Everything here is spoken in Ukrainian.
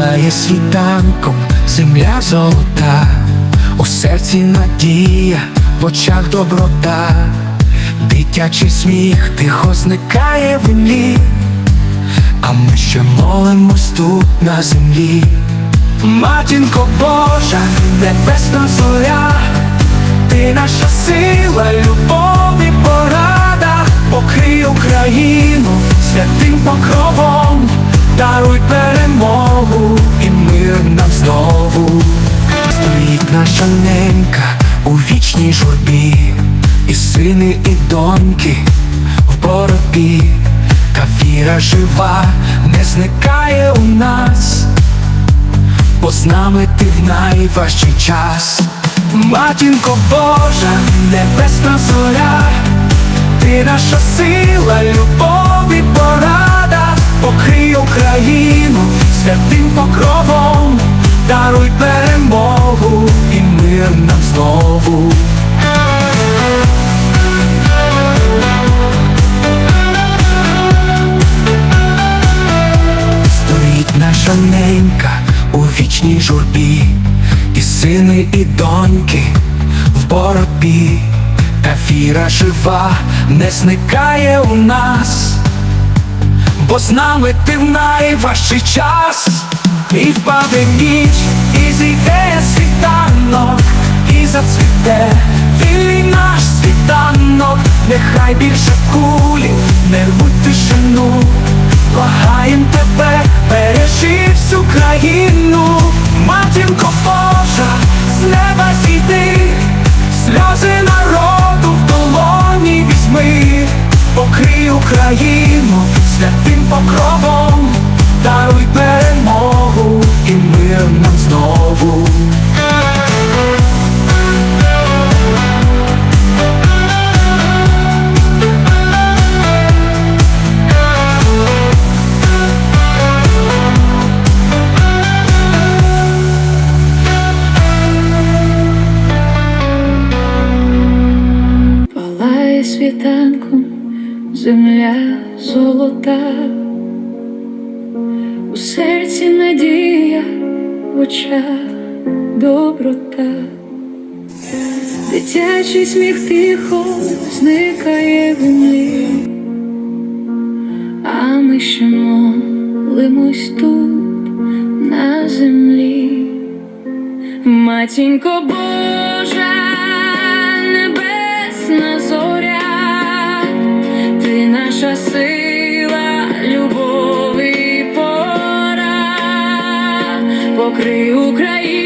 палає світанком, земля золота, у серці надія, в очах доброта, дитячий сміх тихо зникає в імлі, а ми ще молимось тут на землі. Матінко Божа, небесна зоря, ти наша сила, любов і порада, вічній журбі, і сини, і доньки в боротьбі, та жива не зникає у нас бо з нами ти в найважчий час. Матінко Божа, небесна зоря, ти наша сила, любов і порада, покрий Україну святим покровом, даруй перемогу і нам знову. Стоїть наша ненька у вічній журбі, і сини, і доньки в боротьбі, та віра жива не зникає у нас, бо з нами ти в найважчий час, і впаде ніч, і зійде світанок, і зацвіте вільний наш світанок, нехай більше кулі не рвуть тишину. Благаєм тебе, бережи всю країну, матінко Божа, з неба зійди, сльози народу в долоні візьми, покрий Україну святим покровом, даруй перемогу і мир нам знову. Світанком земля золота, у серці надія, в очах доброта, дитячий сміх тихо зникає в імлі, а ми ще молимось тут на землі. Матінко Божа, наша сила, пора, покрий Україну